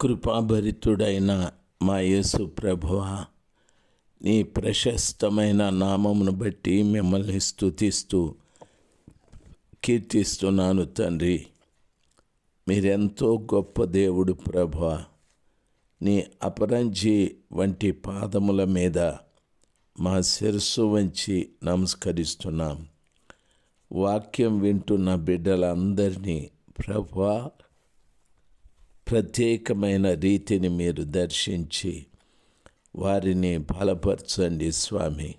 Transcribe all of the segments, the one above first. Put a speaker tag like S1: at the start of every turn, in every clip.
S1: కృపాభరితుడైన మా యేసు ప్రభువ నీ ప్రశస్తమైన నామమును బట్టి మిమ్మల్ని స్థుతిస్తూ కీర్తిస్తున్నాను తండ్రి. మీరెంతో గొప్ప దేవుడు ప్రభు నీ అపరంజి వంటి పాదముల మీద మా శిరస్సు వంచి నమస్కరిస్తున్నాం. వాక్యం వింటున్న బిడ్డలందరినీ ప్రభా ప్రత్యేకమైన రీతిని మీరు దర్శించి వారిని బలపరచండి స్వామి.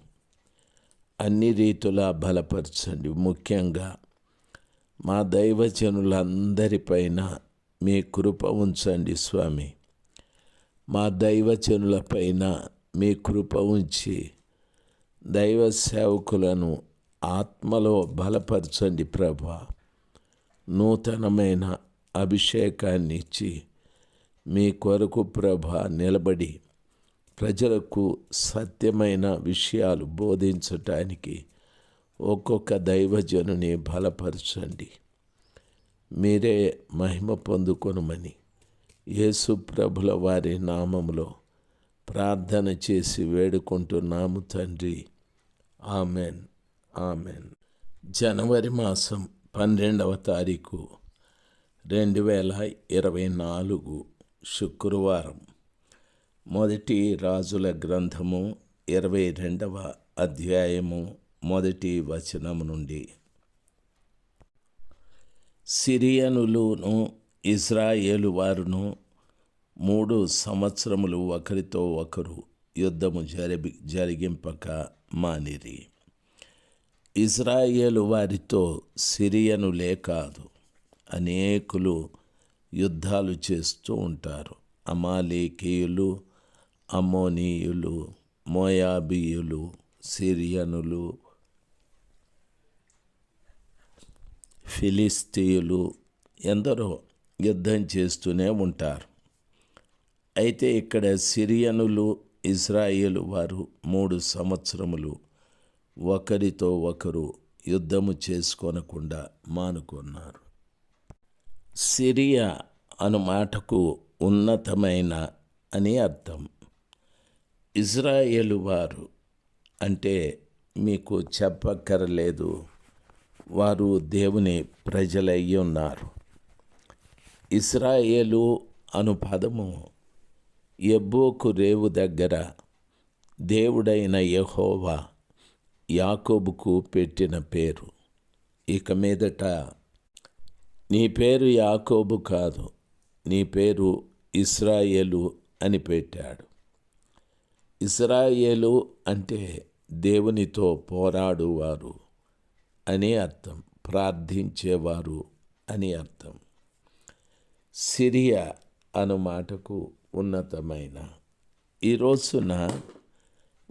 S1: అన్ని రీతులా బలపరచండి. ముఖ్యంగా మా దైవజనులందరిపైన మీ కృప ఉంచండి స్వామి. మా దైవజనులపైన మీ కృప ఉంచి దైవ సేవకులను ఆత్మలో బలపరచండి ప్రభా. నూతనమైన అభిషేకాన్ని ఇచ్చి మీ కొరకు ప్రభ నిలబడి ప్రజలకు సత్యమైన విషయాలు బోధించటానికి ఒక్కొక్క దైవజనుని బలపరచండి. మీరే మహిమ పొందుకొనమని యేసు ప్రభుల వారి నామములో ప్రార్థన చేసి వేడుకుంటున్నాము తండ్రి. ఆమెన్. ఆమెన్. జనవరి మాసం పన్నెండవ తారీఖు రెండు వేల ఇరవై నాలుగు శుక్రవారం. మొదటి రాజుల గ్రంథము ఇరవై రెండవ అధ్యాయము మొదటి వచనము నుండి. సిరియనులును ఇజ్రాయేలు వారును మూడు సంవత్సరములు ఒకరితో ఒకరు యుద్ధము జరిపి జరిగింపక మానిరి. ఇజ్రాయేలు వారితో సిరియనులే కాదు. అనేకులు యుద్ధాలు చేస్తూ ఉంటారు. అమాలేకీయులు అమోనీయులు మోయాబీయులు సిరియనులు ఫిలిస్తీయులు ఎందరో యుద్ధం చేస్తూనే ఉంటారు. అయితే ఇక్కడ సిరియనులు ఇజ్రాయేలు వారు మూడు సంవత్సరములు ఒకరితో ఒకరు యుద్ధము చేసుకోనకుండా మానుకున్నారు. సిరియా అను మాటకు ఉన్నతమైన అని అర్థం. ఇజ్రాయేలు వారు అంటే మీకు చెప్పక్కరలేదు. వారు దేవుని ప్రజలయ్యి ఉన్నారు. ఇస్రాయేలు అను పదము ఎబ్బోకు రేవు దగ్గర దేవుడైన యహోవా యాకోబుకు పెట్టిన పేరు. ఇక మీదట నీ పేరు యాకోబు కాదు నీ పేరు ఇస్రాయేలు అని పెట్టాడు. ఇస్రాయేలు అంటే దేవునితో పోరాడువారు అని అర్థం ప్రార్థించేవారు అని అర్థం. సిరియా అను మాటకు ఉన్నతమైన ఈ రోజున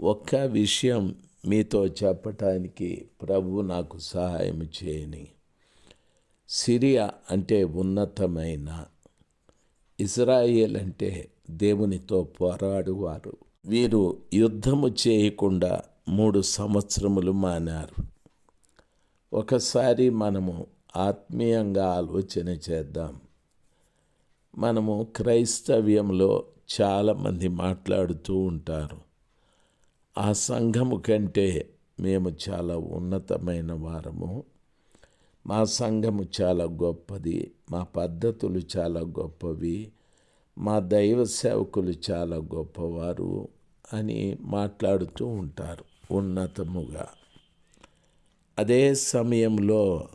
S1: ఒక్క విషయం మీతో చెప్పటానికి ప్రభు నాకు సహాయం చేయని సిరియా అంటే ఉన్నతమైన ఇజ్రాయేల్ అంటే దేవునితో పోరాడువారు. వీరు యుద్ధము చేయకుండా మూడు సంవత్సరములు మానారు. ఒకసారి మనము ఆత్మీయంగా ఆలోచన చేద్దాం. మనము క్రైస్తవ్యంలో చాలామంది మాట్లాడుతూ ఉంటారు. ఆ సంఘము కంటే మేము చాలా ఉన్నతమైన వారము. మా సంఘము చాలా గొప్పది మా పద్ధతులు చాలా గొప్పవి మా దైవ సేవకులు చాలా గొప్పవారు అని మాట్లాడుతూ ఉంటారు ఉన్నతముగా. అదే సమయంలో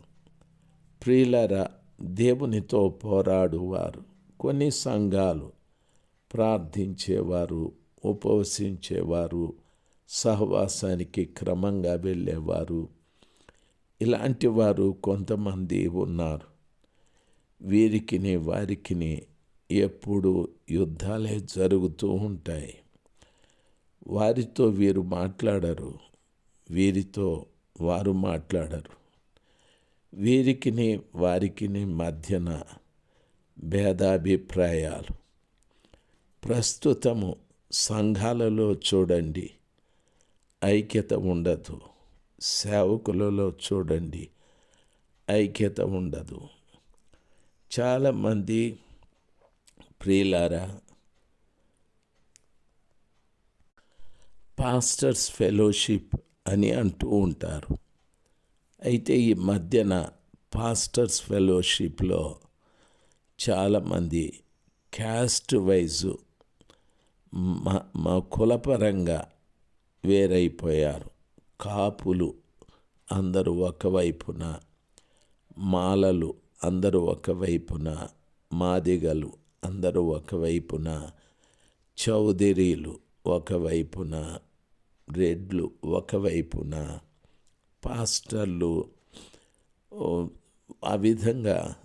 S1: ప్రియులర దేవునితో పోరాడువారు కొన్ని సంఘాలు ప్రార్థించేవారు ఉపవసించేవారు సహవాసానికి క్రమంగా వెళ్ళేవారు ఇలాంటి వారు కొంతమంది ఉన్నారు. వీరికిని వారికిని ఎప్పుడు యుద్ధాలే జరుగుతూ ఉంటాయి. వారితో వీరు మాట్లాడరు. వీరితో వారు మాట్లాడరు. వీరికిని వారికిని మధ్యన భేదాభిప్రాయాలు. ప్రస్తుతము సంఘాలలో చూడండి. ఐక్యత ఉండదు. సేవకులలో చూడండి. ఐక్యత ఉండదు. చాలామంది ప్రియులారా పాస్టర్స్ ఫెలోషిప్ అని అంటూ ఉంటారు. అయితే ఈ మధ్యన పాస్టర్స్ ఫెలోషిప్లో చాలామంది క్యాస్ట్ వైజు మా మా కులపరంగా వేరైపోయారు. కాపులు అందరూ ఒకవైపున మాలలు అందరూ ఒకవైపున మాదిగలు అందరూ ఒకవైపున చౌదరీలు ఒకవైపున రెడ్లు ఒకవైపున పాస్టర్లు ఆ విధంగా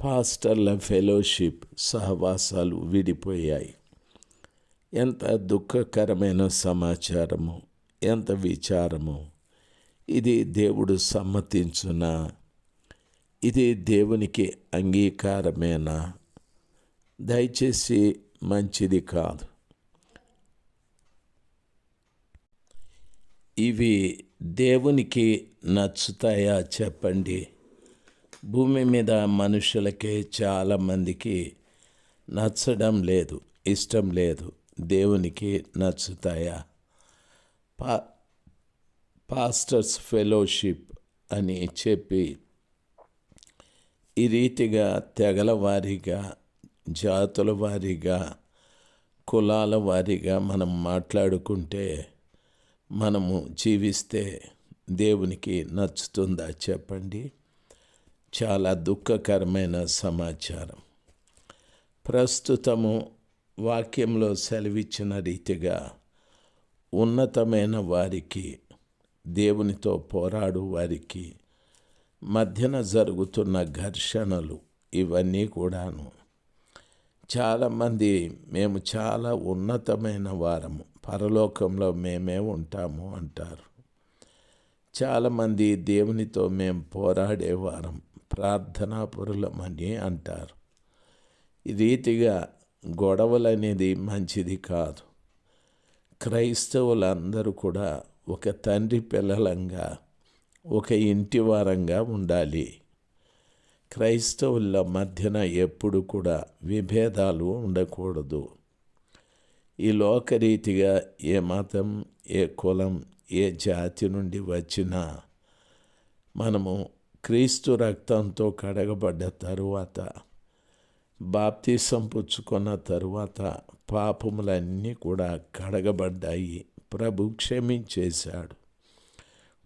S1: పాస్టర్ల ఫెలోషిప్ సహవాసాలు విడిపోయాయి. ఎంత దుఃఖకరమైన సమాచారము ఎంత విచారము. ఇది దేవుడు సమ్మతించునా ఇది దేవునికి అంగీకారమేనా? దయచేసి మంచిది కాదు. ఇవి దేవునికి నచ్చుతాయా చెప్పండి. భూమి మీద మనుషులకే చాలామందికి నచ్చడం లేదు ఇష్టం లేదు. దేవునికి నచ్చుతాయా? పా పాస్టర్స్ ఫెలోషిప్ అని చెప్పి ఈ రీతిగా తెగల వారీగా జాతుల వారీగా కులాల వారీగా మనం మాట్లాడుకుంటే మనము జీవిస్తే దేవునికి నచ్చుతుందా చెప్పండి? చాలా దుఃఖకరమైన సమాచారం. ప్రస్తుతము వాక్యంలో సెలవిచ్చిన రీతిగా ఉన్నతమైన వారికి దేవునితో పోరాడు వారికి మధ్యన జరుగుతున్న ఘర్షణలు ఇవన్నీ కూడాను. చాలామంది మేము చాలా ఉన్నతమైన వారము పరలోకంలో మేమే ఉంటాము అంటారు. చాలామంది దేవునితో మేము పోరాడేవారం ప్రార్థనాపురులమని అంటారు. ఈ రీతిగా గొడవలు అనేది మంచిది కాదు. క్రైస్తవులందరూ కూడా ఒక తండ్రి పిల్లలంగా ఒక ఇంటి వారంగా ఉండాలి. క్రైస్తవుల మధ్యన ఎప్పుడు కూడా విభేదాలు ఉండకూడదు. ఈ లోకరీతిగా ఏ మతం ఏ కులం ఏ జాతి నుండి వచ్చినా మనము క్రీస్తు రక్తంతో కడగబడ్డ తరువాత బాప్తీసం పుచ్చుకున్న తరువాత పాపములన్నీ కూడా కడగబడ్డాయి. ప్రభు క్షమించేశాడు.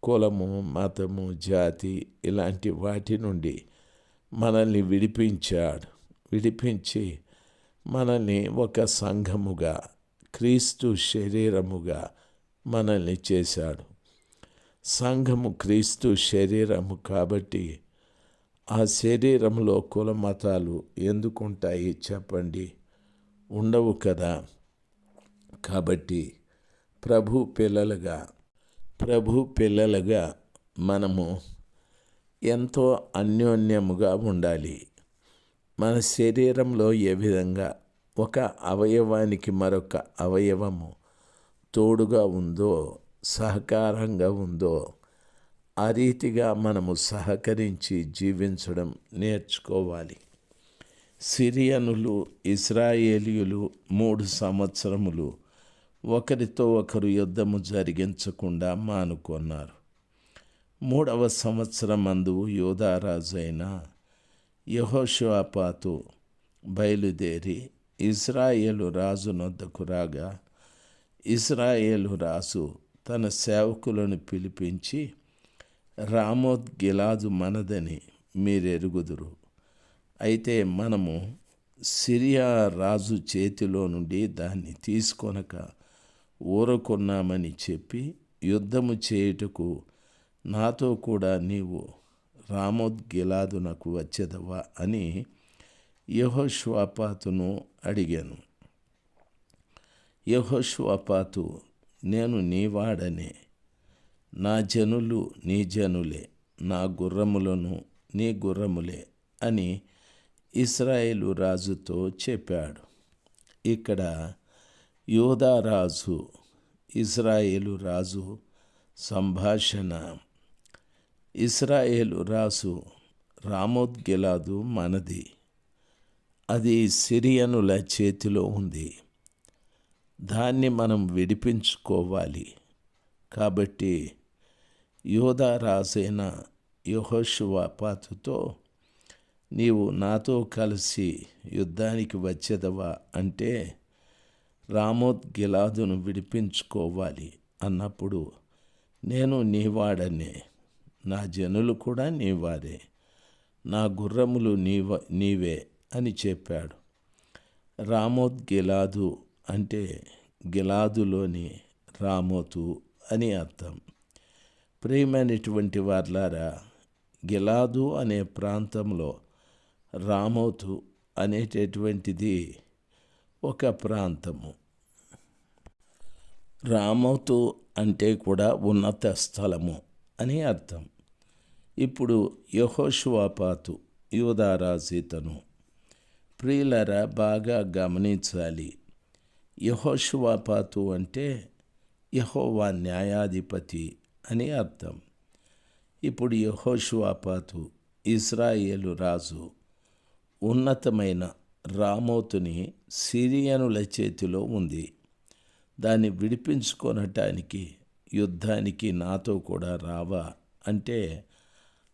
S1: కులము మతము జాతి ఇలాంటి వాటి నుండి మనల్ని విడిపించాడు. విడిపించి మనల్ని ఒక సంఘముగా క్రీస్తు శరీరముగా మనల్ని చేశాడు. సంఘము క్రీస్తు శరీరము కాబట్టి ఆ శరీరంలో కుల మతాలు ఎందుకుంటాయి చెప్పండి? ఉండవు కదా. కాబట్టి ప్రభు పిల్లలుగా ప్రభు పిల్లలుగా మనము ఎంతో అన్యోన్యముగా ఉండాలి. మన శరీరంలో ఏ విధంగా ఒక అవయవానికి మరొక అవయవము తోడుగా ఉందో సహకారంగా ఉందో ఆ రీతిగా మనము సహకరించి జీవించడం నేర్చుకోవాలి. సిరియనులు ఇస్రాయేలీయులు మూడు సంవత్సరములు ఒకరితో ఒకరు యుద్ధము జరిగించకుండా మానుకున్నారు. మూడవ సంవత్సరం అందు యోధారాజు అయిన యహోషువాపాతు బయలుదేరి ఇజ్రాయేలు రాజు నొద్దకు రాగా ఇజ్రాయేలు రాజు తన సేవకులను పిలిపించి రామోద్ గిలాదు మనదని మీరెరుగుదురు. అయితే మనము సిరియా రాజు చేతిలో నుండి దాన్ని తీసుకొనక ఊరుకున్నామని చెప్పి యుద్ధము చేయుటకు నాతో కూడా నీవు రామోద్ గిలాదునకు వచ్చేదవా అని యహోష్వాపాతును అడిగాను. యహోష్వాపాతు నేను నీవాడనే. నా జనులు నీ జనులే నా గుర్రములను నీ గుర్రములే అని ఇస్రాయేలు రాజుతో చెప్పాడు. ఇక్కడ యోధారాజు ఇస్రాయేలు రాజు సంభాషణ. ఇస్రాయేలు రాజు రామోద్గిలాదు మనది. అది సిరియనుల చేతిలో ఉంది. దాన్ని మనం విడిపించుకోవాలి. కాబట్టి యోధా రాజైన యహోషువాపాతుతో నీవు నాతో కలిసి యుద్ధానికి వచ్చేదవా? అంటే రామోత్ గిలాదును విడిపించుకోవాలి అన్నప్పుడు నేను నీవాడనే నా జనులు కూడా నీవారే నా గుర్రములు నీవ నీవే అని చెప్పాడు. రామోత్ గిలాదు అంటే గిలాదులోని రామోతు అని అర్థం. ప్రియమైనటువంటి వార్లారా గిలాదు అనే ప్రాంతంలో రామోతు అనేటటువంటిది ఒక ప్రాంతము. రామోతు అంటే కూడా ఉన్నత స్థలము అని అర్థం. ఇప్పుడు యహోషువాపాతు యువదారాజీతను ప్రియులరా బాగా గమనించాలి. యహోషువాపాతు అంటే యహోవా న్యాయాధిపతి అని అర్థం. ఇప్పుడు యహోషువాపాతు ఇజ్రాయేలు రాజు ఉన్నతమైన రామోతుని సిరియనుల చేతిలో ఉంది. దాన్ని విడిపించుకొనటానికి యుద్ధానికి నాతో కూడా రావా అంటే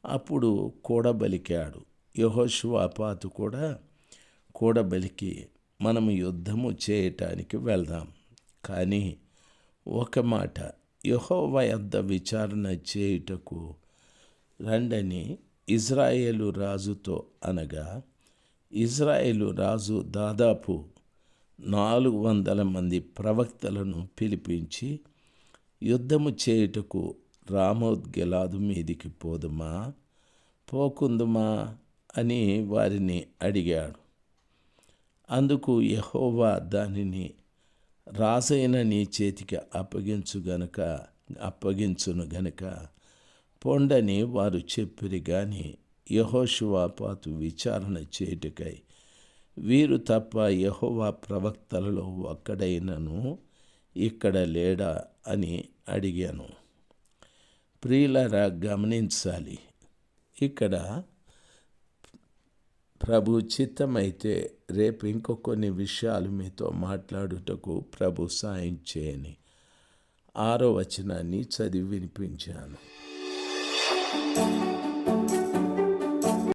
S1: అప్పుడు కూడబలికాడు. యహోషువాపాతు కూడా కూడబలికి మనము యుద్ధము చేయటానికి వెళ్దాం. కానీ ఒక మాట యహోవ యొద్ద విచారణ చేయుటకు రండని ఇజ్రాయేలు రాజుతో అనగా ఇజ్రాయేలు రాజు దాదాపు నాలుగు వందల మంది ప్రవక్తలను పిలిపించి యుద్ధము చేయుటకు రామోద్గలాదు మీదికి పోదుమా? పోకుందుమా? అని వారిని అడిగాడు. అందుకు యహోవా దానిని రాజైన నీ చేతికి అప్పగించు గనక అప్పగించును గనక పొండని వారు చెప్పిరి గాని యహోషువాపాతు విచారణ చేయుటకై. వీరు తప్ప యహోవా ప్రవక్తలలో ఒక్కడైనను ఇక్కడ లేడా అని అడిగాను. ప్రియులరా గమనించాలి. ఇక్కడ ప్రభు చిత్తమైతే రేపు ఇంకో కొన్ని విషయాలు మీతో మాట్లాడుటకు ప్రభు సాయం చేయని. ఆరో వచనాన్ని చదివి వినిపించాను.